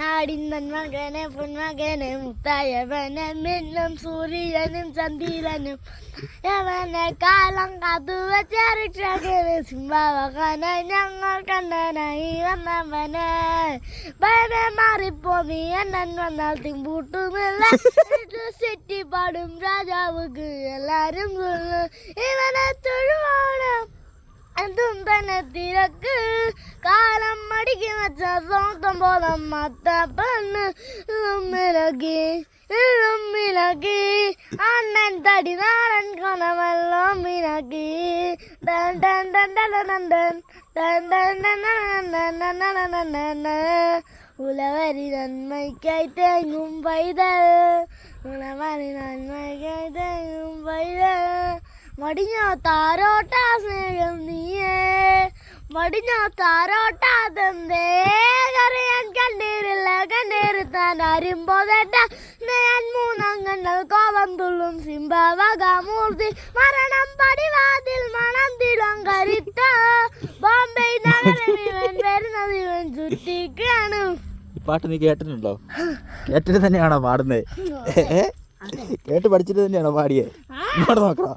നാടിന്നൻ മകനെ പൊന്മകനെ മുത്തായവനെന്നും സൂര്യനും ചന്ദീരനും. യവനെ കാലം കതുവ ചരിത്രകന് സിംഹവകനെ ഞങ്ങൾ കണ്ടനായി വന്നവനെ. വനെ മാറിപ്പോ നീ എന്നൻ വന്നാൽ തിമ്പൂട്ടുമില്ല. ചുറ്റിപ്പാടും രാജാവ് എല്ലാരും ഇവനെ തൊഴിൽ துந்தன திறக்கு காலம் மடிக்கு வச்ச சோத்தம் போல மத்த பண்ணு மிளகு இழும் மிளகு அண்ணன் தடி நாடன் கணவெல்லாம் மிளகு டன் டன் டன் டன் டன் உழவரி நன்மை கைத்தேங்கும் பைதல் உழவரி நன்மை கைத்தேங்கும் பைதல் மடிஞ்சோ தாரோட்டா ஸ்நேகம் വടിഞ്ഞ താരോട്ടാതെന്തേ മരണം പടിവാതിൽ മണം തിളം കരുത്ത ബോംബെ വരുന്നത് ഇവൻ ചുറ്റിക്കാണ്. ഈ പാട്ട് നീ കേട്ടിട്ടുണ്ടോ? കേട്ടിട്ട് തന്നെയാണോ പാടുന്നത് കേട്ട് പഠിച്ചിട്ട് തന്നെയാണോ പാടിയേ? നോക്കണോ?